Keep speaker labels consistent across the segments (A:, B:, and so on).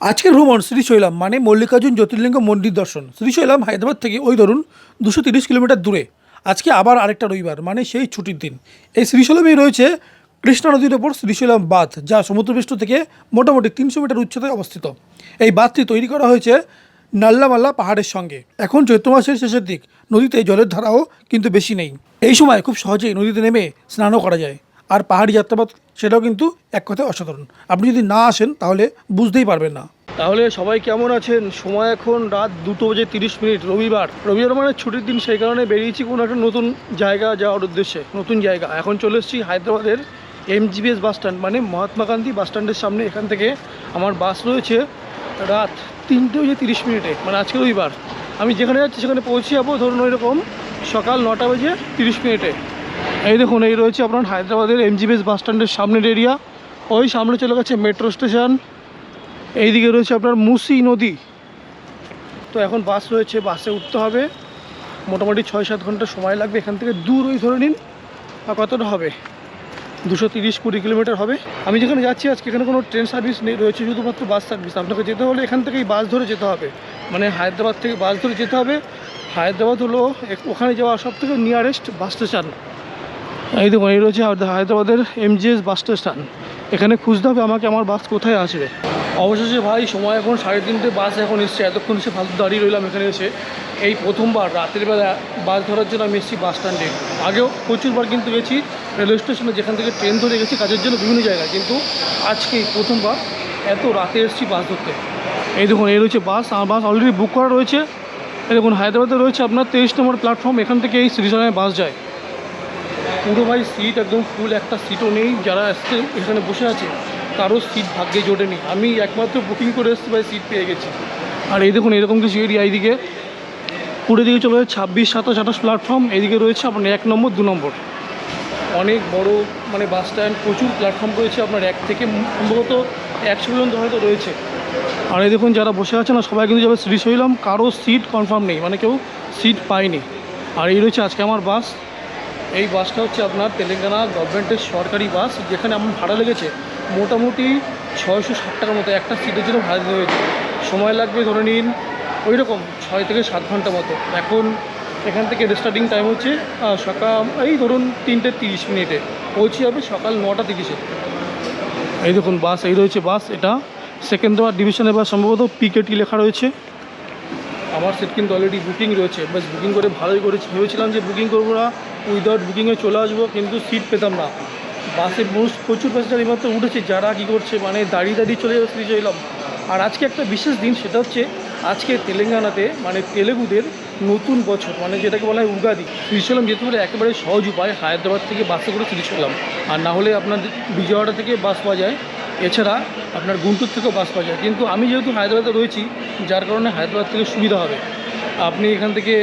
A: আজকের ভ্রমণ শ্রীশৈলাম মানে মল্লিকার্জুন জ্যোতির্লিঙ্গ মন্দির দর্শন। শ্রীশৈলাম হায়দ্রাবাদ থেকে ওই ধরুন দুশো তিরিশ কিলোমিটার দূরে। আজকে আবার আরেকটা রবিবার মানে সেই ছুটির দিন। এই শ্রীশৈলামেই রয়েছে কৃষ্ণা নদীর ওপর শ্রীশৈলাম বাঁধ, যা সমুদ্রপৃষ্ঠ থেকে মোটামুটি তিনশো মিটার উচ্চতায় অবস্থিত। এই বাঁধটি তৈরি করা হয়েছে নাল্লামাল্লা পাহাড়ের সঙ্গে। এখন চৈত্র মাসের শেষের দিক, নদীতে জলের ধারাও কিন্তু বেশি নেই। এই সময় খুব সহজেই নদীতে নেমে স্নানও করা যায়। আর পাহাড়ি যাত্রাপথ সেটাও কিন্তু এক কথায় অসাধারণ। আপনি যদি না আসেন, তাহলে বুঝতেই পারবেন না। তাহলে সবাই কেমন আছেন? সময় এখন রাত দুটো বেজে তিরিশ মিনিট, রবিবার। রবিবার মানে ছুটির দিন, সেই কারণে বেরিয়েছি কোনো একটা নতুন জায়গা যাওয়ার উদ্দেশ্যে, নতুন জায়গা। এখন চলে এসেছি হায়দ্রাবাদের এমজিবিএস বাস স্ট্যান্ড মানে মহাত্মা গান্ধী বাস স্ট্যান্ডের সামনে। এখান থেকে আমার বাস রয়েছে রাত তিনটে বেজে তিরিশ মিনিটে মানে আজকে রবিবার। আমি যেখানে যাচ্ছি সেখানে পৌঁছে যাব, ধরুন ওই রকম সকাল নটা বাজে তিরিশ মিনিটে। এই দেখুন, এই রয়েছে আপনার হায়দ্রাবাদের এমজিবিএস বাস স্ট্যান্ডের সামনের এরিয়া ওই সামনে চলে গেছে মেট্রো স্টেশন এইদিকে রয়েছে আপনার মুসি নদী। তো এখন বাস রয়েছে বাসে উঠতে হবে। মোটামুটি ছয় সাত ঘণ্টা সময় লাগবে এখান থেকে। দূর ওই ধরে নিন কতটা হবে? দুশো তিরিশ কুড়ি কিলোমিটার হবে। আমি যেখানে যাচ্ছি, আজকে এখানে কোনো ট্রেন সার্ভিস নেই, রয়েছে শুধুমাত্র বাস সার্ভিস আপনাকে যেতে হলে এখান থেকেই বাস ধরে যেতে হবে। মানে হায়দ্রাবাদ থেকে বাস ধরে যেতে হবে। হায়দ্রাবাদ হলো ওখানে যাওয়া সব থেকে নিয়ারেস্ট বাস স্টেশন এই দেখুন, এই রয়েছে হায়দ্রাবাদের এমজিএস বাস স্টেশন এখানে খুঁজতে হবে আমাকে আমার বাস কোথায় আসবে। অবশেষে ভাই, সময় এখন সাড়ে তিনটে বাস এখন এসছে। এতক্ষণ সে ফালতু দাঁড়িয়ে রইলাম এখানে এসে। এই প্রথমবার রাতের বেলা বাস ধরার জন্য আমি এসেছি বাস স্ট্যান্ডে আগেও প্রচুরবার কিন্তু গেছি রেলওয়ে স্টেশনে যেখান থেকে ট্রেন ধরে গেছি, কাজের জন্য বিভিন্ন জায়গায়। কিন্তু আজকে প্রথমবার এত রাতে এসেছি বাস ধরতে। এই দেখুন, এই রয়েছে বাস আমার বাস অলরেডি বুক করা রয়েছে। এই দেখুন, হায়দ্রাবাদে রয়েছে আপনার তেইশ নম্বর প্ল্যাটফর্ম এখান থেকে এই শ্রীশালায় বাস যায়। পুরো ভাই সিট একদম ফুল একটা সিটও নেই, যারা আসছে এখানে বসে আছে, কারও সিট ভাগ্যে জোটেনি। আমি একমাত্র বুকিং করে এসেছি, ভাই সিট পেয়ে গেছি। আর এই দেখুন, এরকম কিছু এরিয়া এইদিকে। পুরো দিকে চলে যাচ্ছে ছাব্বিশ, সাতাশ, আঠাশ প্ল্যাটফর্ম এইদিকে রয়েছে আপনার এক নম্বর, দু নম্বর। অনেক বড় মানে বাস স্ট্যান্ড প্রচুর প্ল্যাটফর্ম রয়েছে আপনার এক থেকে সম্ভবত একশো পর্যন্ত হয়তো রয়েছে। আর এই দেখুন, যারা বসে আছে না, সবাই কিন্তু যাবে শ্রীশৈলম কারও সিট কনফার্ম নেই মানে কেউ সিট পায়নি। আর এই রয়েছে আজকে আমার বাস এই বাসটা হচ্ছে আপনার তেলেঙ্গানা গভর্নমেন্টের সরকারি বাস, যেখানে আমার ভাড়া লেগেছে মোটামুটি ছয়শো ষাট টাকার মতো। একটা সিটের জন্য ভাড়া দিতে হয়েছে। সময় লাগবে ধরে নিন ওই রকম ছয় থেকে সাত ঘণ্টা মতো। এখন এখান থেকে স্টার্টিং টাইম হচ্ছে সকাল, এই ধরুন তিনটে তিরিশ মিনিটে। পৌঁছে যাবে সকাল নটা তিরিশে। এই দেখুন বাস, এই রয়েছে বাস। এটা সেকেন্দ্রাবাদ ডিভিশনে বা সম্ভবত পিকেটি লেখা রয়েছে। আমার সিট কিন্তু অলরেডি বুকিং রয়েছে। বাস বুকিং করে ভালোই করেছি। ভেবেছিলাম যে বুকিং করব না। উইদাউট বুকিংয়ে চলে আসব, কিন্তু সিট পেতাম না। বাসে প্রচুর প্যাসেঞ্জার এইমাত্র উঠেছে, যারা কী করছে মানে দাঁড়িয়ে দাঁড়িয়ে চলে যাবে শ্রীশৈলম আর আজকে একটা বিশেষ দিন, সেটা হচ্ছে আজকে তেলেঙ্গানাতে মানে তেলেগুদের নতুন বছর মানে যেটাকে বলা হয় উগাদি। শ্রীশৈলম যেতে হলে একেবারে সহজ উপায়, হায়দ্রাবাদ থেকে বাসে করে শ্রীশৈলম। আর না হলে আপনার বিজয়ওয়াড়া থেকে বাস পাওয়া যায়, এছাড়া আপনার গুন্টুর থেকেও বাস পাওয়া যায়। কিন্তু আমি যেহেতু হায়দ্রাবাদে রয়েছি, যার কারণে হায়দ্রাবাদ থেকে সুবিধা হবে। আপনি এখান থেকে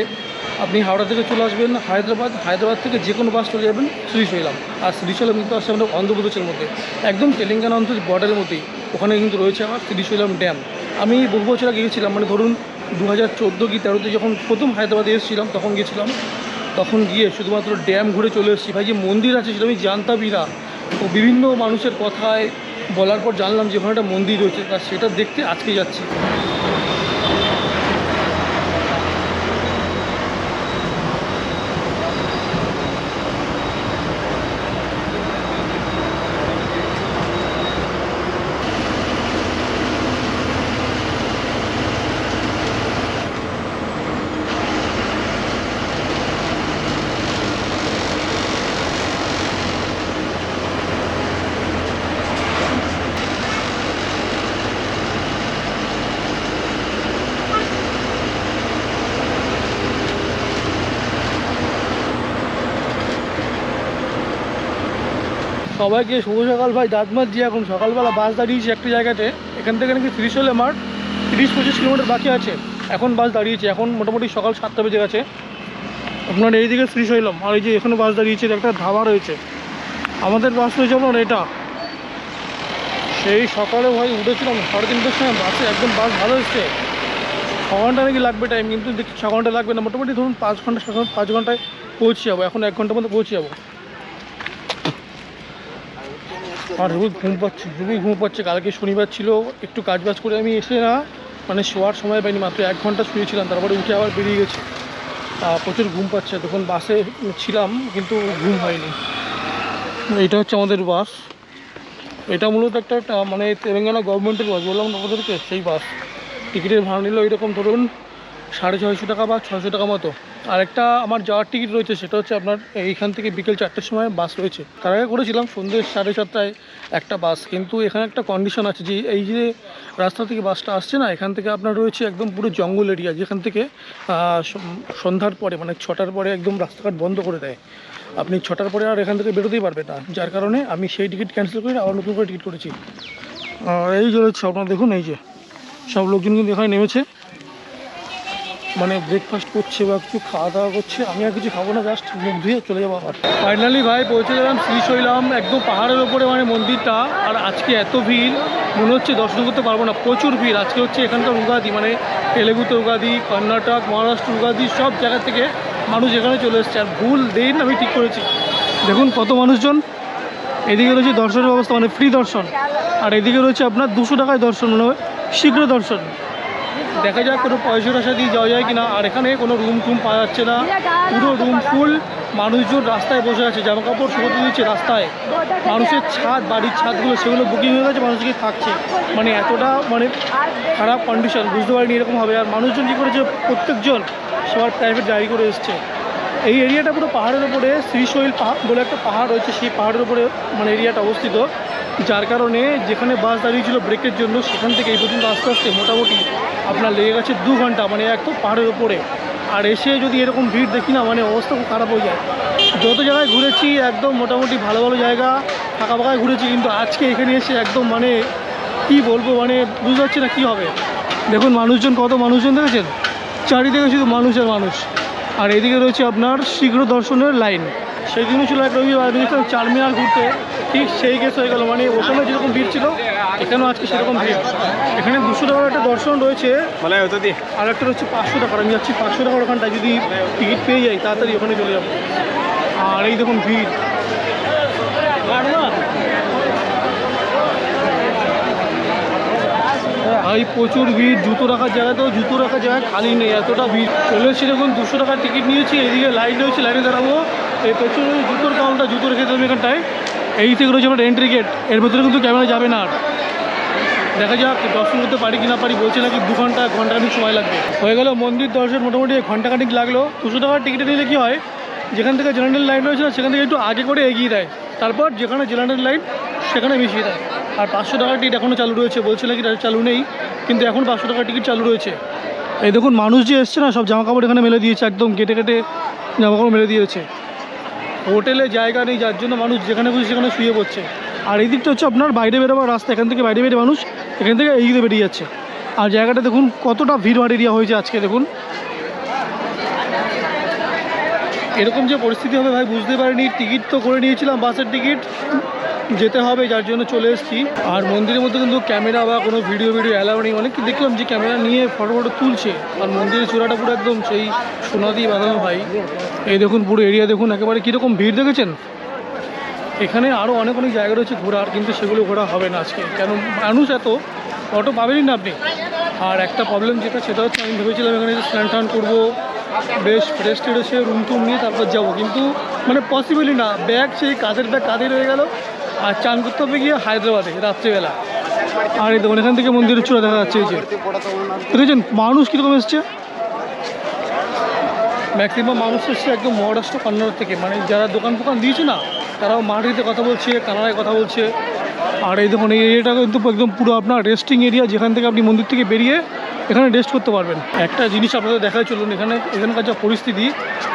A: হাওড়া থেকে চলে আসবেন, হায়দ্রাবাদ হায়দ্রাবাদ থেকে যে কোনো বাস চলে যাবেন শ্রীশৈলাম আর শ্রীশৈলাম কিন্তু আসছে আমাদের অন্ধ্রপ্রদেশের মধ্যে। একদম তেলেঙ্গানা অঞ্চল বর্ডারের মধ্যেই। ওখানে কিন্তু রয়েছে আমার শ্রীশৈলাম ড্যাম আমি বহু বছর আগে গিয়েছিলাম মানে ধরুন দু হাজার চোদ্দ কি তেরোতে যখন প্রথম হায়দ্রাবাদে এসেছিলাম, তখন গিয়েছিলাম। তখন গিয়ে শুধুমাত্র ড্যাম ঘুরে চলে এসেছি। ভাই, যে মন্দির আছে সেটা আমি জানতামই না। তো বিভিন্ন মানুষের কথায় বলার পর জানলাম যে ওখানে একটা মন্দির রয়েছে, তা সেটা দেখতে আজকে যাচ্ছি। সবাইকে শুভ সকাল ভাই দাঁত মাছ দিয়ে এখন সকালবেলা বাস দাঁড়িয়েছে একটি জায়গাতে। এখান থেকে নাকি ত্রিশলে আমার তিরিশ পঁচিশ কিলোমিটার বাকি আছে। এখন বাস দাঁড়িয়েছে, এখন মোটামুটি সকাল সাতটা বেজে গেছে। আপনার এইদিকে শ্রীশৈলম, আর এই যে এখানে বাস দাঁড়িয়েছে, একটা ধাবা রয়েছে। আমাদের বাস রয়েছে আপনার এটা। সেই সকালে ভাই উঠেছিলাম, সাড়ে তিনটের সময় বাসে, একদম বাস ভালো এসছে। ছ ঘণ্টা নাকি লাগবে টাইম কিন্তু দেখছি ছ ঘণ্টা লাগবে না। মোটামুটি ধরুন পাঁচ ঘণ্টা ছ ঘণ্টা, পাঁচ ঘন্টায় পৌঁছে যাব, এখন এক ঘণ্টার মধ্যে পৌঁছে যাব। আর হেবি ঘুম পাচ্ছে হেবি ঘুম পাচ্ছে। কালকে শনিবার ছিল, একটু কাজ বাজ করে আমি এসে না মানে শোয়ার সময় পাইনি, মাত্র এক ঘণ্টা শুয়েছিলাম, তারপরে উঠে আবার বেরিয়ে গেছি। প্রচুর ঘুম পাচ্ছে, তখন বাসে ছিলাম, কিন্তু ঘুম হয়নি। এইটা হচ্ছে আমাদের বাস। এটা মূলত একটা একটা মানে তেলেঙ্গানা গভর্নমেন্টের বাস, বললাম আপনাদেরকে? সেই বাস। টিকিটের ভাড়া নিল এরকম ধরুন সাড়ে ছয়শো টাকা বা ছশো টাকা মতো। আর একটা আমার যাওয়ার টিকিট রয়েছে, সেটা হচ্ছে আপনার এইখান থেকে বিকেল চারটের সময় বাস রয়েছে। তার আগে করেছিলাম সন্ধ্যে সাড়ে সাতটায় একটা বাস, কিন্তু এখানে একটা কন্ডিশন আছে যে এই যে রাস্তা থেকে বাসটা আসছে না, এখান থেকে আপনার রয়েছে একদম পুরো জঙ্গল এরিয়া যেখান থেকে সন্ধ্যার পরে মানে ছটার পরে একদম রাস্তাঘাট বন্ধ করে দেয়। আপনি ছটার পরে আর এখান থেকে বেরোতেই পারবেন না, যার কারণে আমি সেই টিকিট ক্যান্সেল করে আবার নতুন করে টিকিট করেছি। এই যে হচ্ছে আপনারা দেখুন এই যে, সব লোকজন কিন্তু এখানে নেমেছে। মানে ব্রেকফাস্ট করছে বা কিছু খাওয়া দাওয়া করছে, আমি আর কিছু খাব না জাস্ট মুখ ধুয়ে চলে যাব আবার। ফাইনালি ভাই পৌঁছে গেলাম শ্রীশৈলাম একদম পাহাড়ের ওপরে মানে মন্দিরটা, আর আজকে এত ভিড়, মনে হচ্ছে দর্শন করতে পারব না, প্রচুর ভিড়। আজকে হচ্ছে এখানকার উগাদি মানে তেলেগুতে উগাদি, কর্ণাটক, মহারাষ্ট্র, উগাদি, সব জায়গা থেকে মানুষ এখানে চলে এসছে। আর ভুল দিন আমি ঠিক করেছি। দেখুন কত মানুষজন। এদিকে রয়েছে দর্শনের ব্যবস্থা মানে ফ্রি দর্শন। আর এদিকে রয়েছে আপনার দুশো টাকায় দর্শন মানে শীঘ্র দর্শন। দেখা যাক কোনো পয়সা টয়সা দিয়ে যাওয়া যায় কিনা। আর এখানে কোনো রুম টুম পাওয়া যাচ্ছে না। পুরো রুম ফুল মানুষজন রাস্তায় বসে আছে। জামা কাপড় শুকোতে দিচ্ছে রাস্তায়। মানুষের ছাদ, বাড়ির ছাদগুলো, সেগুলো বুকিং হয়ে গেছে মানুষকে থাকছে? মানে এতটা মানে খারাপ কন্ডিশন বুঝতে পারিনি এরকম হবে। আর মানুষজন কী করেছে? প্রত্যেকজন সবার প্রাইভেট গাড়ি করে এসছে। এই এরিয়াটা পুরো পাহাড়ের উপরে, শ্রীশৈল পাহাড় বলে একটা পাহাড় রয়েছে, সেই পাহাড়ের উপরে মানে এরিয়াটা অবস্থিত। যার কারণে যেখানে বাস দাঁড়িয়েছিল ব্রেকের জন্য, সেখান থেকে এই পর্যন্ত আস্তে আস্তে মোটামুটি আপনার লেগে গেছে দু ঘণ্টা মানে এক তো পাহাড়ের উপরে। আর এসে যদি এরকম ভিড় দেখি না মানে অবস্থা খুব খারাপ হয়ে যায়। যত জায়গায় ঘুরেছি, একদম মোটামুটি ভালো ভালো জায়গা, ফাঁকা ফাঁকায় ঘুরেছি, কিন্তু আজকে এখানে এসে একদম মানে কি বলব মানে বুঝতে পারছি না কী হবে। দেখুন, মানুষজন কত মানুষজন দেখেছেন? চারিদিকে শুধু মানুষ আর মানুষ। আর এদিকে রয়েছে আপনার শীঘ্র দর্শনের লাইন। সেই দিনও ছিল এক রবিবার চারমিনার ঘুরতে। ঠিক সেই কেস হয়ে গেল। মানে ওখানে যেরকম ভিড় ছিল এখানেও আজকে সেরকম ভিড়। এখানে দুশো টাকার একটা দর্শন রয়েছে। আর একটা রয়েছে পাঁচশো টাকার। আমি যাচ্ছি পাঁচশো টাকার ওখানটায়। যদি টিকিট পেয়ে যাই তাড়াতাড়ি ওখানে চলে যাব। আর এই দেখুন ভিড়। এই প্রচুর ভিড়। জুতো রাখার জায়গাতেও জুতো রাখার জায়গা খালি নেই। এতটা ভিড়। চলে এসেছি দেখুন দুশো টাকার টিকিট নিয়েছি। এদিকে লাইন রয়েছে লাইনে দাঁড়াবো। এই প্রচুর জুতোর কাউন্টার জুতো রেখে দেবো এখানটায়। এই থেকে রয়েছে আমার এন্ট্রি গেটের ভেতরে কিন্তু ক্যামেরা যাবে না আর। দেখা যাক দর্শন করতে পারি কি না পারি, বলছে নাকি দু ঘণ্টা ঘণ্টা ঘন্টাখানিক সময় লাগবে। হয়ে গেল মন্দির দর্শন, মোটামুটি ঘন্টাখানিক লাগল। দুশো টাকার টিকিট নিলে কি হয়, যেখান থেকে জেনারেল লাইন রয়েছে না, সেখান থেকে একটু আগে করে এগিয়ে দেয়। তারপর যেখানে জেনারেল লাইন সেখানে মিশিয়ে দেয়। আর পাঁচশো টাকার টিকিট এখনও চালু রয়েছে। বলছে নাকি চালু নেই, কিন্তু এখন পাঁচশো টাকার টিকিট চালু রয়েছে। এই দেখুন, মানুষ যে এসছে না, সব জামা কাপড় এখানে মেলে দিয়েছে, একদম কেটে কেটে জামা কাপড় মেলে দিয়েছে। হোটেলে জায়গা নেই, যার জন্য মানুষ যেখানে খুশি সেখানে শুয়ে পড়ছে। আর এই দিকটা হচ্ছে আপনার বাইরে বেরোবার রাস্তা, এখান থেকে বাইরে বেরিয়ে মানুষ এখান থেকে এই দিকে বেরিয়ে যাচ্ছে। আর জায়গাটা দেখুন, কতটা ভিড়ভাড় এরিয়া হয়েছে আজকে, দেখুন। এরকম যে পরিস্থিতি হবে ভাই, বুঝতে পারিনি। টিকিট তো করে নিয়েছিলাম, বাসের টিকিট। যেতে হবে, যার জন্য চলে এসেছি। আর মন্দিরের মধ্যে কিন্তু ক্যামেরা বা কোনো ভিডিও ভিডিও অ্যালাউ নেই। অনেক দেখলাম যে ক্যামেরা নিয়ে ফটো ফটো তুলছে। আর মন্দিরের চূড়াটা পুরো একদম সেই সোনা দিয়ে বাঁধানো ভাই এই দেখুন, পুরো এরিয়া দেখুন, একেবারে কীরকম ভিড় দেখেছেন? এখানে আরও অনেক অনেক জায়গা রয়েছে ঘোরার, কিন্তু সেগুলো ঘোরা হবে না আজকে। কেন, মানুষ এত, অটো পাবেনই না আপনি। আর একটা প্রবলেম যেটা, সেটা হচ্ছে আমি ভেবেছিলাম এখানে স্নান টান করব। বেশ ফ্রেশ ট্রেশে রুম টুম নিয়ে তারপর যাব। কিন্তু মানে পসিবলই না। ব্যাগ সেই কাঁধের ব্যাগ কাঁধে রয়ে গেল। আর চান করতে হবে গিয়ে হায়দ্রাবাদে, রাত্রিবেলা। আর এই দেখুন, এখান থেকে মন্দিরের চূড়া দেখা যাচ্ছে, এই যে। দেখেছেন, মানুষ কীরকম এসছে? ম্যাক্সিমাম মানুষ এসছে একদম মহারাষ্ট্র কর্ণাটক থেকে। মানে যারা দোকান ফোকান দিয়েছে না, তারাও মাটিতে কথা বলছে, কানাডায় কথা বলছে। আর এই দেখুন, এই এরিয়াটা কিন্তু একদম পুরো আপনার রেস্টিং এরিয়া যেখান থেকে আপনি মন্দির থেকে বেরিয়ে এখানে রেস্ট করতে পারবেন। একটা জিনিস আপনাদের দেখায় চলুন, এখানে, এখানকার যা পরিস্থিতি,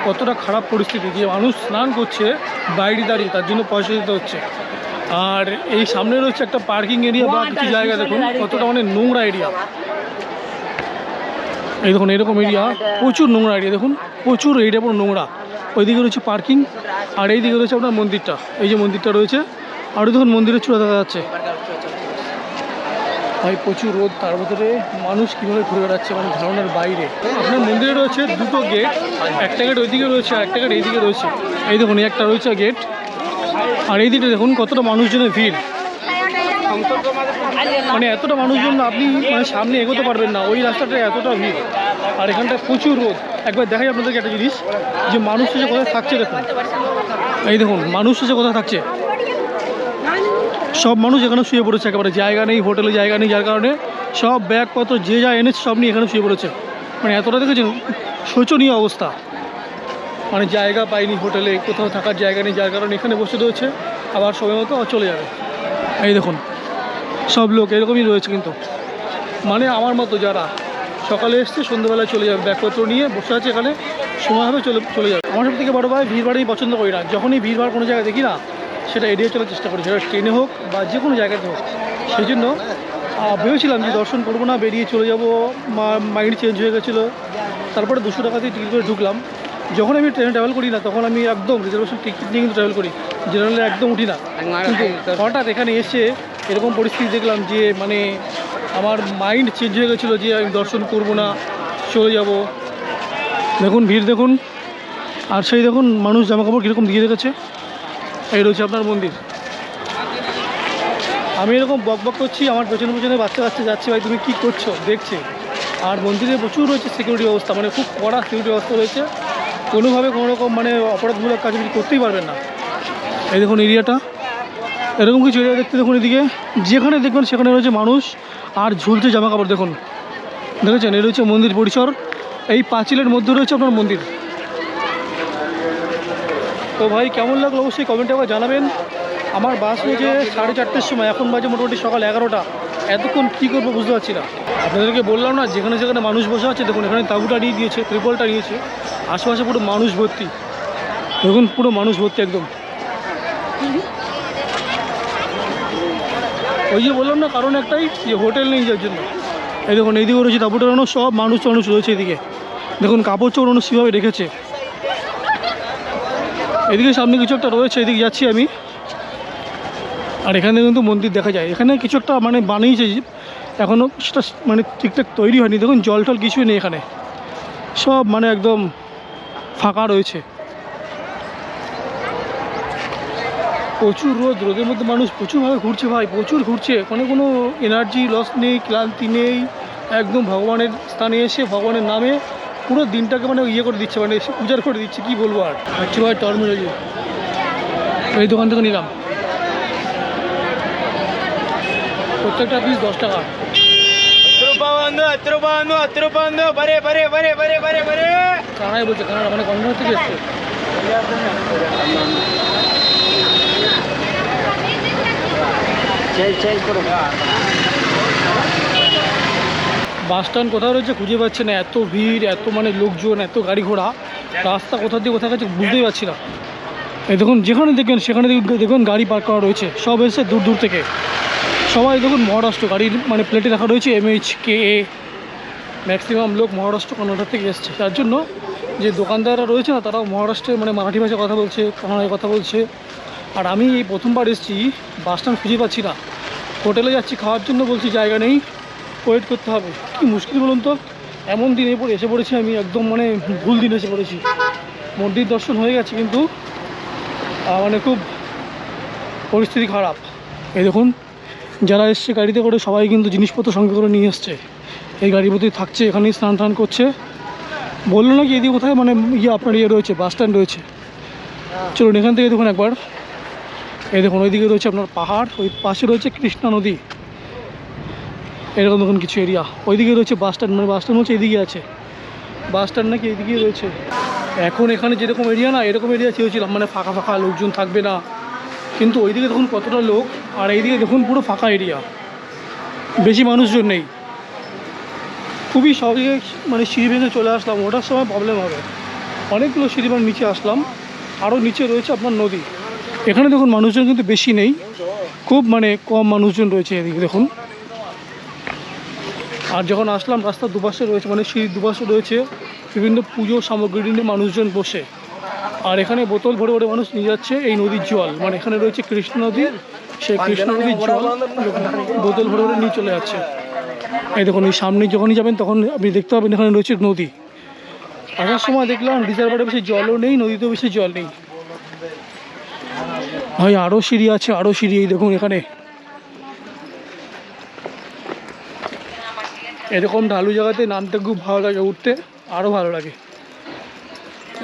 A: কতটা খারাপ পরিস্থিতি, যে মানুষ স্নান করছে, বাইরে দাঁড়িয়ে, তার জন্য পয়সা দিতে হচ্ছে। আর এই সামনে রয়েছে একটা পার্কিং এরিয়া বা কিছু জায়গা দেখুন কতটা মানে নোংরা এরিয়া। এই দেখুন এরকম এরিয়া প্রচুর নোংরা এরিয়া দেখুন প্রচুর এরিয়া পুরো নোংরা। ওইদিকে রয়েছে পার্কিং আর এইদিকে রয়েছে আপনার মন্দিরটা। এই যে মন্দিরটা রয়েছে আর ওই দেখুন মন্দিরের চূড়া দেখা যাচ্ছে। ভাই প্রচুর রোদ তার ভিতরে মানুষ কীভাবে ঘুরে বেড়াচ্ছে মানে ধারণার বাইরে। আপনার মন্দিরে রয়েছে দুটো গেট একটা গেট ওইদিকে রয়েছে আর একটা গেট এইদিকে রয়েছে। এই দেখুন একটা রয়েছে গেট আর এই দিকে দেখুন, কতটা মানুষজনের ভিড়। মানে এতটা মানুষজন আপনি মানে সামনে এগোতে পারবেন না, ওই রাস্তাটা এতটা ভিড়। আর এখানটায় প্রচুর রোদ। একবার দেখাই আপনাদেরকে একটা জিনিস, যে মানুষ এসে কোথায় থাকছে দেখুন। এই দেখুন মানুষ এসে কোথায় থাকছে। সব মানুষ এখানে শুয়ে পড়েছে, একেবারে জায়গা নেই, হোটেলে জায়গা নেই, যার কারণে সব ব্যাগপত্র যে যা এনেছে সব নিয়ে এখানে শুয়ে পড়েছে। মানে এতটা দেখেছেন? শোচনীয় অবস্থা। মানে জায়গা পাইনি হোটেলে, কোথাও থাকার জায়গা নেই, যার কারণে এখানে বসে রয়েছে। আবার সময় মতো চলে যাবে। এই দেখুন, সব লোক এরকমই রয়েছে কিন্তু। মানে আমার মতো যারা, সকালে এসছে, সন্ধ্যেবেলায় চলে যাবে, ব্যাগপত্র নিয়ে বসে আছে এখানে, সময় হবে চলে চলে যাবে। আমার সব থেকে বড়ো ভাই ভিড় ভাড় আমি পছন্দ করি না। যখনই ভিড় ভাড় কোনো জায়গায় দেখি না, সেটা এড়িয়ে চলার চেষ্টা করি। সেটা ট্রেনে হোক বা যে কোনো জায়গাতে হোক। সেই জন্য ভেবেছিলাম যে দর্শন করব না, বেরিয়ে চলে যাব মাইন্ড চেঞ্জ হয়ে গেছিল। তারপরে দুশো টাকা দিয়ে টিকিট করে ঢুকলাম। যখন আমি ট্রেনে ট্রাভেল করি না তখন আমি একদম রিজার্ভেশন টিকিট নিয়ে কিন্তু ট্রাভেল করি। জেনারেলে একদম উঠি না। কিন্তু হঠাৎ এখানে এসে এরকম পরিস্থিতি দেখলাম যে মানে আমার মাইন্ড চেঞ্জ হয়ে গেছিল যে আমি দর্শন করব না চলে যাব। দেখুন ভিড় দেখুন। আর সেই দেখুন মানুষ জামা কাপড় কীরকম দিয়ে রেখেছে। এই রয়েছে আপনার মন্দির। আমি এরকম বক বক করছি আমার পেছনে পেছনে বাচ্চা বাচ্চা যাচ্ছে ভাই তুমি কী করছ? দেখছে। আর মন্দিরে প্রচুর রয়েছে সিকিউরিটি ব্যবস্থা মানে খুব কড়া সিকিউরিটি ব্যবস্থা রয়েছে। কোনোভাবে কোনো রকম মানে অপরাধমূলক কাজ আপনি করতেই পারবেন না। এই দেখুন এরিয়াটা। এরকম কিছু এরিয়া দেখতে দেখুন এদিকে। যেখানে দেখবেন সেখানে রয়েছে মানুষ আর ঝুলছে জামা কাপড় দেখুন। দেখেছেন? এই রয়েছে মন্দির পরিসর। এই পাঁচিলের মধ্যে রয়েছে আপনার মন্দির। তো ভাই, কেমন লাগল অবশ্যই কমেন্টে আবার জানাবেন। আমার বাস হয়েছে সাড়ে চারটের সময়। এখন বাজে মোটামুটি সকাল এগারোটা। এতক্ষণ কী করব বুঝতে পারছি না। আপনাদেরকে বললাম না, যেখানে যেখানে মানুষ বসে আছে, দেখুন, এখানে তাঁবুটা নিয়ে দিয়েছে ত্রিপলটা নিয়েছে আশেপাশে পুরো মানুষ ভর্তি। দেখুন, পুরো মানুষ ভর্তি একদম। ওই যে বললাম না, কারণ একটাই যে হোটেল নেই যার জন্য। এই দেখুন, এইদিকে রয়েছে তাঁবুটা টানানো সব মানুষ টানুষ রয়েছে এদিকে। দেখুন, কাপড় মানুষ কীভাবে রেখেছে। এদিকে সামনে কিছু একটা রয়েছে, এদিকে যাচ্ছি আমি। আর এখানে কিন্তু মন্দির দেখা যায়। এখানে কিছু একটা মানে বানিয়েছে এখনও সেটা মানে ঠিকঠাক তৈরি হয়নি। দেখুন, জল টল কিছুই নেই এখানে। সব মানে একদম ফাঁকা রয়েছে। প্রচুর রোদ, রোদের মধ্যে মানুষ প্রচুরভাবে ঘুরছে ভাই, প্রচুর ঘুরছে। কোনো কোনো এনার্জি লস নেই, ক্লান্তি নেই, একদম ভগবানের স্থানে এসে, ভগবানের নামে পুরো দিনটাকে মানে ইয়ে করে দিচ্ছে মানে এসে পূজার করে দিচ্ছে, কি বলব আর। হচ্ছে ভাই টর্মিনোলজি এই দোকান থেকে নিলাম। প্রত্যেকটা পিস দশ টাকা।
B: ಹತ್ತು ರೂಪಾಯಿ ಒಂದು ಹತ್ತು ರೂಪಾಯಿ ಒಂದು ಬರೀ ಬರೀ ಬರೀ ಬರೀ ಬರೀ ಬರೀ
A: কানাডায় বলছে কানাডা মানে কন্যার থেকে এসছে বাস স্ট্যান্ড কোথায় রয়েছে খুঁজে পাচ্ছি না এত ভিড় এত মানে লোকজন এত গাড়ি ঘোড়া রাস্তা কোথা দিয়ে কোথায় গেছে বুঝতেই পারছি না এই দেখুন যেখানে দেখবেন সেখানে দেখবেন দেখবেন গাড়ি পার্ক করা রয়েছে সব এসে দূর দূর থেকে সবাই দেখুন মহারাষ্ট্র, গাড়ির মানে প্লেটে রাখা রয়েছে এমএইচ কে এ ম্যাক্সিমাম লোক মহারাষ্ট্র, কর্ণাটক থেকে এসছে। তার জন্য যে দোকানদাররা রয়েছে না, তারাও মহারাষ্ট্রে মানে মারাঠি ভাষায় কথা বলছে, কানাডায় কথা বলছে। আর আমি এই প্রথমবার এসেছি বাস স্ট্যান্ড খুঁজে পাচ্ছি না। হোটেলে যাচ্ছি, খাওয়ার জন্য বলছি, জায়গা নেই ওয়েট করতে হবে। কি মুশকিল বলুন তো? এমন দিনে পরে এসে পড়েছি আমি, একদম মানে ভুল দিন এসে পড়েছি। মন্দির দর্শন হয়ে গেছে কিন্তু মানে খুব পরিস্থিতি খারাপ। এই দেখুন যারা এসছে গাড়িতে করে সবাই কিন্তু জিনিসপত্র সঙ্গে করে নিয়ে এসছে। এই গাড়ির মধ্যেই থাকছে, এখানেই স্নান টান করছে। বলল নাকি এদিকে কোথায়? মানে ইয়ে আপনার ইয়ে রয়েছে, বাস স্ট্যান্ড রয়েছে। চলুন এখান থেকে দেখুন একবার। এই দেখুন, ওইদিকে রয়েছে আপনার পাহাড়, ওই পাশে রয়েছে কৃষ্ণা নদী। এরকম দেখুন কিছু এরিয়া ওইদিকে রয়েছে বাস স্ট্যান্ড মানে বাস স্ট্যান্ড হচ্ছে এইদিকে আছে। বাস স্ট্যান্ড নাকি এইদিকেই রয়েছে। এখন এখানে যেরকম এরিয়া না, এরকম এরিয়া চেয়েছিলাম মানে ফাঁকা ফাঁকা লোকজন থাকবে না। কিন্তু ওইদিকে দেখুন কতটা লোক, আর এইদিকে দেখুন পুরো ফাঁকা এরিয়া বেশি মানুষজন নেই। খুবই সহজে মানে সিঁড়ি ভেঙে চলে আসলাম। ওটার সময় প্রবলেম হবে। অনেকগুলো সিঁড়ি মানে নিচে আসলাম। আরও নিচে রয়েছে আপনার নদী। এখানে দেখুন মানুষজন কিন্তু বেশি নেই। খুব মানে কম মানুষজন রয়েছে এদিকে দেখুন। আর যখন আসলাম, রাস্তার দুপাশে রয়েছে মানে সিঁড়ির দুপাশে রয়েছে বিভিন্ন পুজো সামগ্রী নিয়ে মানুষজন বসে। আর এখানে বোতল ভরে ভরে মানুষ নিয়ে যাচ্ছে এই নদীর জল। মানে এখানে রয়েছে কৃষ্ণ নদী সেই কৃষ্ণ নদীর জল বোতল ভরে ভরে নিয়ে চলে যাচ্ছে। এই দেখুন এই সামনে যখনই যাবেন তখন আপনি দেখতে পাবেন এখানে রয়েছে নদী। আসার সময় দেখলাম রিজার্ভারে বেশি জলও নেই নদীতেও বেশি জল নেই। ভাই আরও সিঁড়ি আছে আরও সিঁড়ি এই দেখুন এখানে। এরকম ঢালু জায়গাতে নামতে খুব ভালো লাগে উঠতে আরও ভালো লাগে।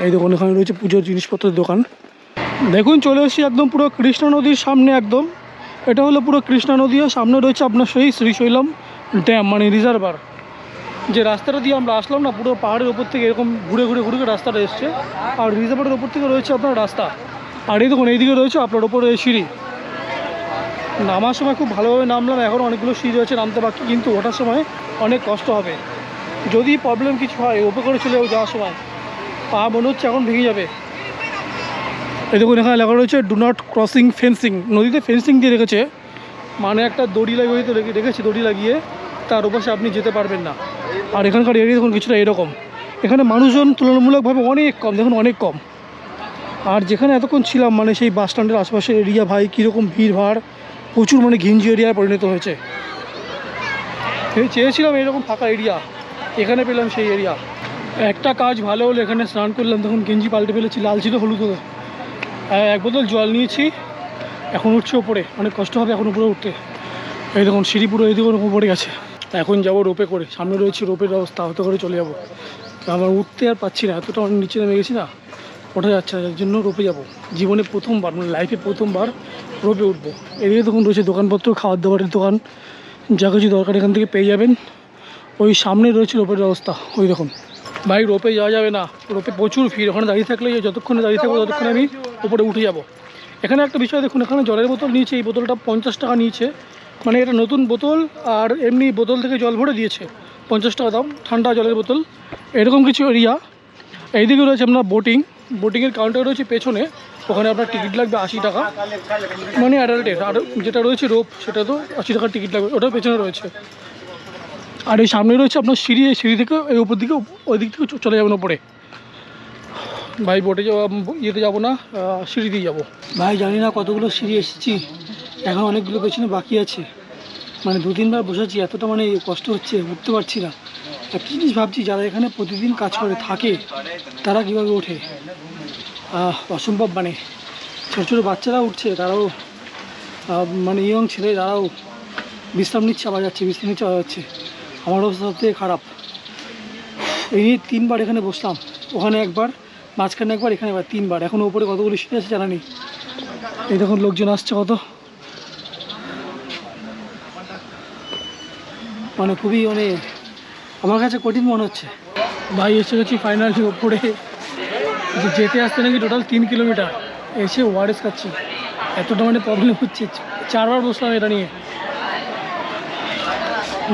A: এই দেখুন, এখানে রয়েছে পুজোর জিনিসপত্রের দোকান। দেখুন, চলে এসেছি একদম পুরো কৃষ্ণা নদীর সামনে একদম। এটা হলো পুরো কৃষ্ণা নদী আর সামনে রয়েছে আপনার সেই শ্রীশৈলম ড্যাম মানে রিজার্ভার যে রাস্তাটা দিয়ে আমরা আসলাম না, পুরো পাহাড়ের ওপর থেকে এরকম ঘুরে ঘুরে ঘুরে রাস্তাটা এসছে। আর রিজার্ভারের ওপর থেকে রয়েছে আপনার রাস্তা। আর এই দেখুন, এইদিকে রয়েছে আপনার ওপরে সিঁড়ি। নামার সময় খুব ভালোভাবে নামলাম, এখন অনেকগুলো সিঁড়ি রয়েছে নামতে বাকি, কিন্তু ওঠার সময় অনেক কষ্ট হবে। যদি প্রবলেম কিছু হয় ওপর করে চলে যাওয়ার সময়। পা মনে হচ্ছে এখন ভেঙে যাবে। এই দেখুন, এখানে লেখা রয়েছে ডু নট ক্রসিং ফেন্সিং নদীতে ফেন্সিং দিয়ে রেখেছে মানে একটা দড়ি লাগিয়ে রেখেছে দড়ি লাগিয়ে, তার ওপাশে আপনি যেতে পারবেন না। আর এখানকার এরিয়া দেখুন, কিছুটা এরকম। এখানে মানুষজন তুলনামূলকভাবে অনেক কম, দেখুন, অনেক কম। আর যেখানে এতক্ষণ ছিলাম মানে সেই বাস স্ট্যান্ডের আশেপাশের এরিয়া, ভাই, কীরকম ভিড়, ভাড়, প্রচুর মানে ঘিঞ্জি এরিয়ায় পরিণত হয়েছে। চেয়েছিলাম এরকম ফাঁকা এরিয়া এখানে পেলাম সেই এরিয়া একটা কাজ ভালো হলো এখানে স্নান করলাম, তখন গেঞ্জি পাল্টে ফেলেছি, লাল ছিল হলুদ হলো এক বোতল জল নিয়েছি, এখন উঠছে ওপরে, অনেক কষ্ট হবে এখন উপরে উঠতে। এই দেখুন, সিঁড়ি পুরো এই দেখুন উপরে গেছে। এখন যাব রোপে করে, সামনে রয়েছে রোপের ব্যবস্থা হতে করে চলে যাব। আমার উঠতে আর পাচ্ছি না, এতটা অনেক নিচে নেমে গেছি না, ওঠা যাচ্ছে না এর জন্য রোপে যাব। জীবনে প্রথমবার মানে লাইফে প্রথমবার রোপে উঠবো। এদিকে তখন রয়েছে দোকানপত্র, খাওয়ার দাবারের দোকান, যা কিছু দরকার এখান থেকে পেয়ে যাবেন। ওই সামনে রয়েছে রোপের ব্যবস্থা, ওই দেখুন। ভাই রোপে যাওয়া যাবে না রোপে প্রচুর ভিড় ওখানে দাঁড়িয়ে থাকলে যতক্ষণে দাঁড়িয়ে থাকব ততক্ষণে আমি উপরে উঠে যাব এখানে একটা বিষয় দেখুন এখানে জলের বোতল নিয়েছে এই বোতলটা পঞ্চাশ টাকা নিয়েছে মানে এটা নতুন বোতল আর এমনি বোতল থেকে জল ভরে দিয়েছে পঞ্চাশ টাকা দাম ঠান্ডা জলের বোতল এরকম কিছু এরিয়া এইদিকে রয়েছে আপনার বোটিং বোটিংয়ের কাউন্টার রয়েছে পেছনে ওখানে আপনার টিকিট লাগবে আশি টাকা। মানে অ্যাডাল্টের আর যেটা রয়েছে রোপ সেটা তো আশি টাকার টিকিট লাগবে, ওটার পেছনে রয়েছে। আর এই সামনে রয়েছে আপনার সিঁড়ি, এই সিঁড়ি থেকে এই উপর দিকে, ওই দিক থেকে চলে যাবেন ওপরে ভাই বোটে ইয়েতে যাব না সিঁড়ি দিয়ে যাব। ভাই, জানি না কতগুলো সিঁড়ি এসেছি, এখন অনেকগুলো পেছনে বাকি আছে। মানে দু তিনবার বসেছি, এতটা মানে কষ্ট হচ্ছে, উঠতে পারছি না। একটা জিনিস ভাবছি, যারা এখানে প্রতিদিন কাজ করে, থাকে, তারা কীভাবে ওঠে? অসম্ভব মানে। ছোটো ছোটো বাচ্চারা উঠছে, তারাও মানে ইয়ং ছেলে, তারাও বিশ্রাম নিচ্ছে, আবার যাচ্ছে, বিশ্রাম নিচ্ছে, আবার যাচ্ছে। আমার অবস্থা সবথেকে খারাপ। এই নিয়ে তিনবার এখানে বসলাম। ওখানে একবার, মাঝখানে একবার, এখানে একবার, তিনবার। এখন ওপরে কতগুলো সিট আছে জানা নেই এই দেখুন, লোকজন আসছে কত। মানে খুবই মানে আমার কাছে কঠিন মনে হচ্ছে। ভাই, এসে গেছি ফাইনালি ওপরে। যেতে আসতে নাকি টোটাল তিন কিলোমিটার এসে ওয়ারেস খাচ্ছি এতটা মানে প্রবলেম হচ্ছে। চারবার বসলাম এটা নিয়ে।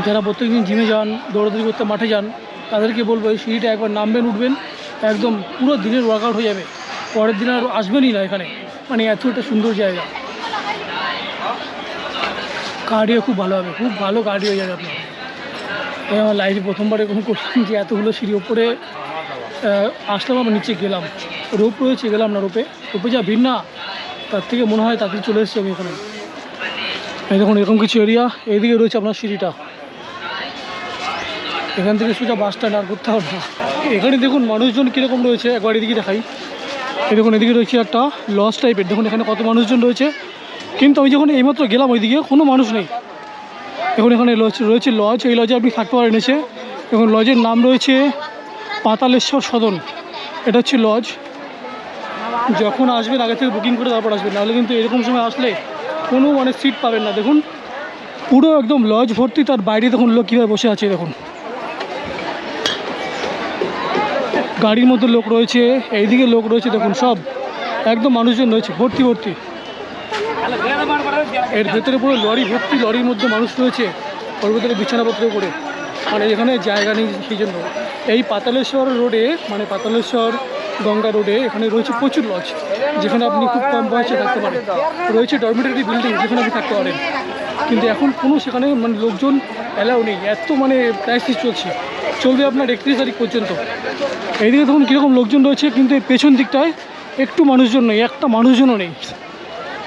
A: যারা প্রত্যেকদিন জিমে যান, দৌড়াদৌড়ি করতে মাঠে যান, তাদেরকে বলব এই সিঁড়িটা একবার নামবেন, উঠবেন, একদম পুরো দিনের ওয়ার্কআউট হয়ে যাবে। পরের দিন আর আসবেনই না এখানে। মানে এত একটা সুন্দর জায়গা। কার্ডিও খুব ভালো হবে, খুব ভালো কার্ডিও যাবে আপনার। এই আমার লাইফে প্রথমবার এরকম করলাম যে এতগুলো সিঁড়ি ওপরে আসলাম, আবার নিচে গেলাম। রোপ রয়েছে, গেলাম না রোপে। রোপে যা ভিড় না, তার থেকে মনে হয় তাড়াতাড়ি চলে এসেছি আমি এখানে। এই দেখুন, এরকম কিছু এরিয়া এইদিকে রয়েছে আপনার সিঁড়িটা। এখান থেকে সোজা বাস স্ট্যান্ড আর করতে হবে না। এখানে দেখুন মানুষজন কীরকম রয়েছে, একবার এদিকে দেখাই। এই দেখুন, এদিকে রয়েছে একটা লজ টাইপের দেখুন, এখানে কত মানুষজন রয়েছে। কিন্তু আমি যখন এইমাত্র গেলাম ওইদিকে, কোনো মানুষ নেই। এখন এখানে লজ- রয়েছে লজ এই লজে আপনি থাকতে পারেন এসে। এখন লজের নাম রয়েছে পাতালেশ্বর সদন। এটা হচ্ছে লজ যখন আসবেন, আগে থেকে বুকিং করে তারপর আসবেন। নাহলে কিন্তু এরকম সময় আসলে কোনো মানে সিট পাবেন না। দেখুন, পুরো একদম লজ ভর্তি। তার বাইরে দেখুন লোক কীভাবে বসে আছে, দেখুন। গাড়ির মধ্যে লোক রয়েছে, এইদিকে লোক রয়েছে, দেখুন সব। একদম মানুষজন রয়েছে, ভর্তি ভর্তি। এর ভেতরে পুরো লরি ভর্তি, লরির মধ্যে মানুষ রয়েছে ওর ভেতরে বিছানাপত্র করে। মানে এখানে জায়গা নেই সেই জন্য। এই পাতালেশ্বর রোডে মানে পাতালেশ্বর গঙ্গা রোডে এখানে রয়েছে প্রচুর লজ, যেখানে আপনি খুব কম বয়সে থাকতে পারেন। রয়েছে ডরমিটারি বিল্ডিং যেখানে আপনি থাকতে পারেন। কিন্তু এখন কোনো সেখানে মানে লোকজন অ্যালাউ নেই। এত মানে প্রাইসিস চলছে। চলবে আপনার একত্রিশ তারিখ পর্যন্ত। এইদিকে দেখুন কীরকম লোকজন রয়েছে, কিন্তু এই পেছন দিকটায় একটু মানুষজন নেই, একটা মানুষজনও নেই।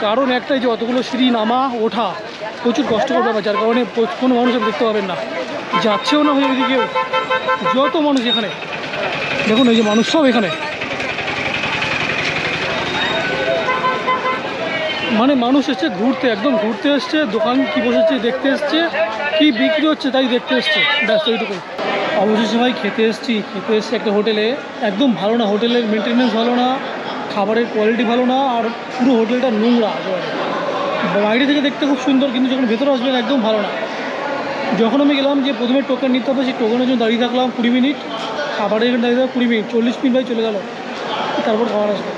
A: কারণ একটাই যে অতগুলো সিঁড়ি নামা, ওঠা প্রচুর কষ্টকর ব্যাপার, যার কারণে কোনো মানুষ দেখতে পাবেন না। যাচ্ছেও না হয়ে ওইদিকেও যত মানুষ এখানে, দেখুন এই যে মানুষ সব এখানে। মানে মানুষ এসছে ঘুরতে, একদম ঘুরতে এসছে, দোকান কি বসেছে দেখতে এসছে, কি বিক্রি হচ্ছে তাই দেখতে এসছে। ব্যাস ওইটুকু অবশেষে ভাই খেতে এসছি খেতে এসছি একটা হোটেলে। একদম ভালো না, হোটেলের মেনটেনেন্স ভালো না, খাবারের কোয়ালিটি ভালো না, আর পুরো হোটেলটা নোংরা বাইরে থেকে দেখতে খুব সুন্দর, কিন্তু যখন ভেতরে আসবেন একদম ভালো না। যখন আমি গেলাম যে প্রথমে টোকেন নিতে হবে, সেই টোকেনের জন্য দাঁড়িয়ে থাকলাম কুড়ি মিনিট। খাবারের জন্য দাঁড়িয়ে থাকলাম মিনিট, চল্লিশ মিনিট ভাই চলে গেল। তারপর খাবার আসবে।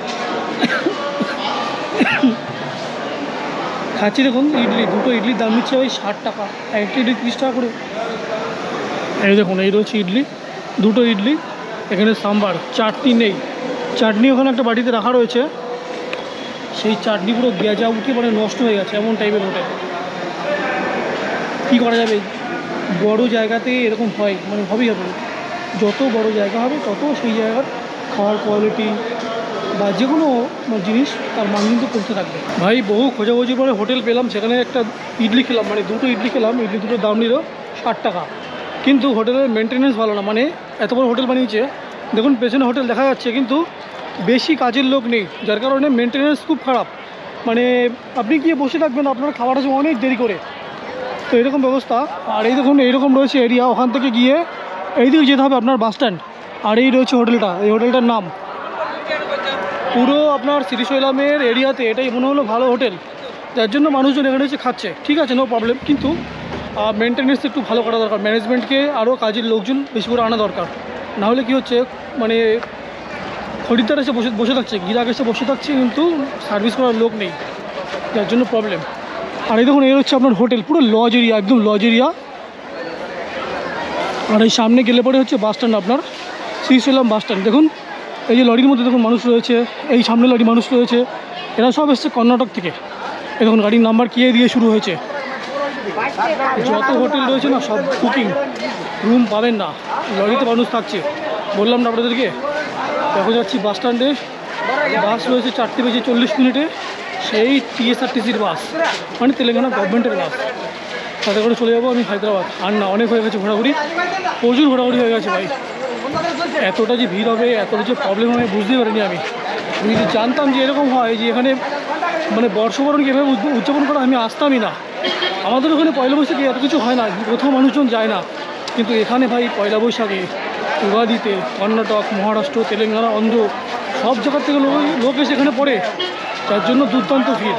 A: খাচ্ছি দেখুন, ইডলি, দুটো ইডলির দাম নিচ্ছে ওই ষাট টাকা একটা ইডলি তিরিশ টাকা করে। এই দেখুন, এই রয়েছে ইডলি, দুটো ইডলি, এখানে সাম্বার, চাটনি নেই। চাটনি ওখানে একটা বাটিতে রাখা রয়েছে। সেই চাটনি পুরো গেজা উঠে মানে নষ্ট হয়ে গেছে, এমন টাইপের হোটেল কী করা যাবে? বড় জায়গাতে এরকম হয় মানে হবেই হবে। যত বড় জায়গা হবে, তত সেই জায়গার খাওয়ার কোয়ালিটি বা যে কোনো জিনিস তার মান কিন্তু কমতে থাকবে। ভাই, বহু খোঁজাখুঁজি পরে হোটেল পেলাম, সেখানে একটা ইডলি খেলাম মানে দুটো ইডলি খেলাম, ইডলি দুটোর দাম নিল ষাট টাকা। কিন্তু হোটেলের মেনটেনেন্স ভালো না। মানে এত বড় হোটেল বানিয়েছে। দেখুন, পেছনে হোটেল দেখা যাচ্ছে, কিন্তু বেশি কাজের লোক নেই, যার কারণে মেনটেনেন্স খুব খারাপ। মানে আপনি গিয়ে বসে থাকবেন, আপনার খাবার আসবে অনেক দেরি করে। তো এরকম ব্যবস্থা। আর এই দেখুন, এইরকম রয়েছে এরিয়া ওখান থেকে গিয়ে এইদিকে যেতে হবে আপনার বাস স্ট্যান্ড আর এই রয়েছে হোটেলটা, এই হোটেলটার নাম। পুরো আপনার শ্রীশৈলামের এরিয়াতে এটাই মনে হলো ভালো হোটেল। যার জন্য মানুষজন এখানে এসে খাচ্ছে। ঠিক আছে নো প্রবলেম কিন্তু মেনটেনেন্স একটু ভালো করা দরকার। ম্যানেজমেন্টকে আরও কাজের লোকজন বেশি করে আনা দরকার। নাহলে কি হচ্ছে মানে খরিদ্দার এসে বসে বসে থাকছে গিরাক এসে বসে থাকছে, কিন্তু সার্ভিস করার লোক নেই। যার জন্য প্রবলেম আর এই দেখুন, এই হচ্ছে আপনার হোটেল পুরো লজ এরিয়া একদম লজ এরিয়া আর এই সামনে গেলে পরে হচ্ছে বাস স্ট্যান্ড আপনার, শ্রীশৈলাম বাস স্ট্যান্ড দেখুন, এই যে লরির মধ্যে দেখুন মানুষ রয়েছে, এই সামনে লরি মানুষ রয়েছে। এরা সব এসছে কর্ণাটক থেকে। এই দেখুন, গাড়ির নাম্বার কে দিয়ে শুরু হয়েছে। যত হোটেল রয়েছে না, সব বুকিং রুম পাবেন না। লরিতে মানুষ থাকছে। বললাম না আপনাদেরকে? এখন যাচ্ছি বাস স্ট্যান্ডে বাস রয়েছে চারটে বেজে চল্লিশ মিনিটে। সেই টিএসআরটিসির বাস মানে তেলেঙ্গানা গভর্নমেন্টের বাস তাতে করে চলে যাব আমি হায়দ্রাবাদ। আর না, অনেক হয়ে গেছে ঘোরাঘুরি। প্রচুর ঘোরাঘুরি হয়ে গেছে ভাই। এতটা যে ভিড় হবে, এতটা যে প্রবলেম হবে, বুঝতেই পারিনি আমি। আমি জানতাম যে এরকম হয়, যে এখানে মানে বর্ষবরণ কীভাবে উদযাপন করা আমি আসতামই না। আমাদের ওখানে পয়লা বৈশাখে এত কিছু হয় না কোথাও মানুষজন যায় না। কিন্তু এখানে ভাই পয়লা বৈশাখে উগাদিতে, কর্ণাটক, মহারাষ্ট্র, তেলেঙ্গানা, অন্ধ্র, সব জায়গার থেকে লোক এসে এখানে পড়ে। যার জন্য দুর্দান্ত ভিড়।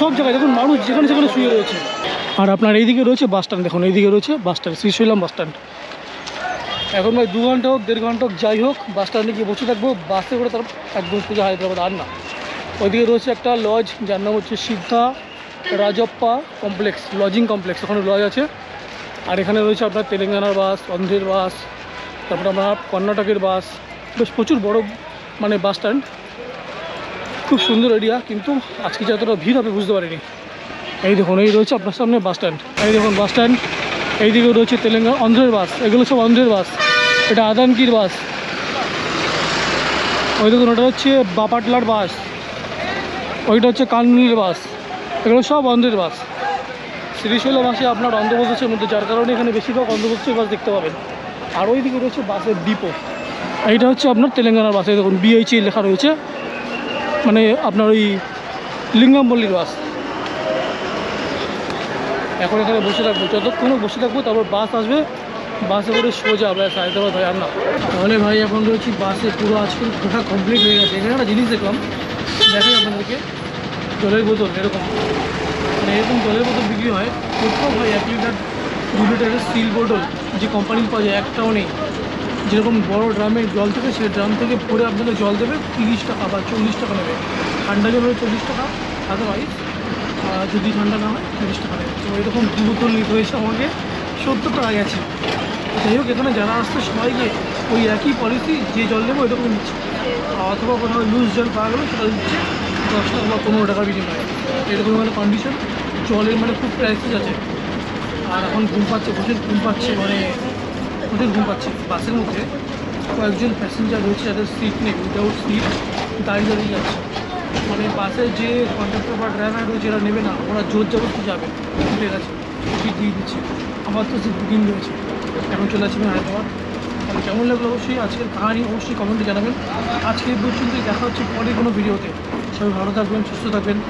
A: সব জায়গায় দেখুন মানুষ যেখানে সেখানে শুয়ে রয়েছে। আর আপনার এইদিকে রয়েছে বাস স্ট্যান্ড, দেখুন এইদিকে রয়েছে bus stand, Srisailam bus stand. এখন ভাই দু ঘণ্টা হোক, দেড় ঘণ্টা হোক, যাই হোক, বাস স্ট্যান্ডে গিয়ে বসে থাকব। বাসে করে তার একদম সোজা হায়দ্রাবাদ আর না। ওইদিকে রয়েছে একটা লজ যার নাম হচ্ছে Siddha Rajrappa complex lodging complex ওখানে লজ আছে। আর এখানে রয়েছে আপনার তেলেঙ্গানার বাস, অন্ধ্রের বাস, তারপর আপনার কর্ণাটকের বাস। বেশ প্রচুর বড় মানে বাস স্ট্যান্ড খুব সুন্দর এরিয়া কিন্তু আজকে যে এতটা ভিড় হবে বুঝতে পারিনি। এই দেখুন, এই রয়েছে আপনার সামনে বাস স্ট্যান্ড এই দেখুন, বাস স্ট্যান্ড এইদিকে রয়েছে তেলেঙ্গানা, অন্ধ্রের বাস। এগুলো সব অন্ধ্রের বাস। এটা আদানকির বাস। ওই দেখুন, ওটা হচ্ছে বাপাটলার বাস। ওইটা হচ্ছে কানমুনির বাস। এগুলো সব অন্ধ্রের বাস। শ্রীশৈলা বাসে আপনার অন্ধ্রপ্রদেশের মধ্যে, যার কারণে এখানে বেশিরভাগ অন্ধ্রপ্রদেশের বাস দেখতে পাবেন। আর ওই দিকে রয়েছে বাসের ডিপো। এইটা হচ্ছে আপনার তেলেঙ্গানার বাসে। দেখুন বিএইচি লেখা রয়েছে। মানে আপনার ওই লিঙ্গামপল্লির বাস। এখন এখানে বসে থাকব। যতক্ষণ বসে থাকব, তারপর বাস আসবে। বাসে করে সোজা, ব্যাস, হায়দ্রাবাদ হয় আর না। তাহলে ভাই, এখন রয়েছি বাসে। পুরো আজকাল ঘোরা কমপ্লিট হয়ে গেছে। এখানে একটা জিনিস দেখলাম। দেখাই আপনাদেরকে। জলের বোতল, এরকম। মানে এরকম জলের বোতল বিক্রি হয়। কোথাও হয় এক লিটার, দু লিটারের স্টিল বোতল যে কোম্পানির পাওয়া যায়, একটাও নেই। যেরকম বড় ড্রামে জল থেকে সেই ড্রাম থেকে ভরে আপনাকে জল দেবে, তিরিশ টাকা বা চল্লিশ টাকা নেবে। ঠান্ডা জল চল্লিশ টাকা আদারওয়াইজ যদি ঠান্ডা না হয়, তিরিশ টাকা নেবে। তো এরকম দু বোতল নিতে হয়েছে আমাকে। সত্তর টাকা গেছে। যাই হোক, এখানে যারা আসছে, সবাইকে ওই একই পলিসি যে জল নেব এরকম নিচ্ছে। অথবা কোথাও লুজ জল পাওয়া গেলো, সেটা দিচ্ছে। দশ টাকা বা পনেরো টাকার বিনিময়ে এরকম মানে কন্ডিশন জলের মানে খুব প্রাইসেস আছে। আর এখন ঘুম পাচ্ছে, প্রচুর ঘুম পাচ্ছে মানে প্রচুর ঘুম পাচ্ছে। বাসের মধ্যে কয়েকজন প্যাসেঞ্জার রয়েছে যাদের সিট নেই উইদাউট সিট দাঁড়িয়ে দাঁড়িয়ে যাচ্ছে। মানে বাসে যে কন্ডাক্টর বা ড্রাইভার রয়েছে এরা নেবে না, ওরা জোর জবরদস্তি যাবে। ঠিক আছে? সিট দিয়ে দিচ্ছে। আমার তো সিট বুকিং রয়েছে। এখন চলে আমি হায়দ্রাবাদ। তাহলে কেমন লাগল? অবশ্যই আজকের কাহিনী অবশ্যই কমেন্টে জানাবেন। আজকে পর্যন্তই, দেখা হচ্ছে পরে কোনো ভিডিওতে সবাই ভালো থাকবেন সুস্থ থাকবেন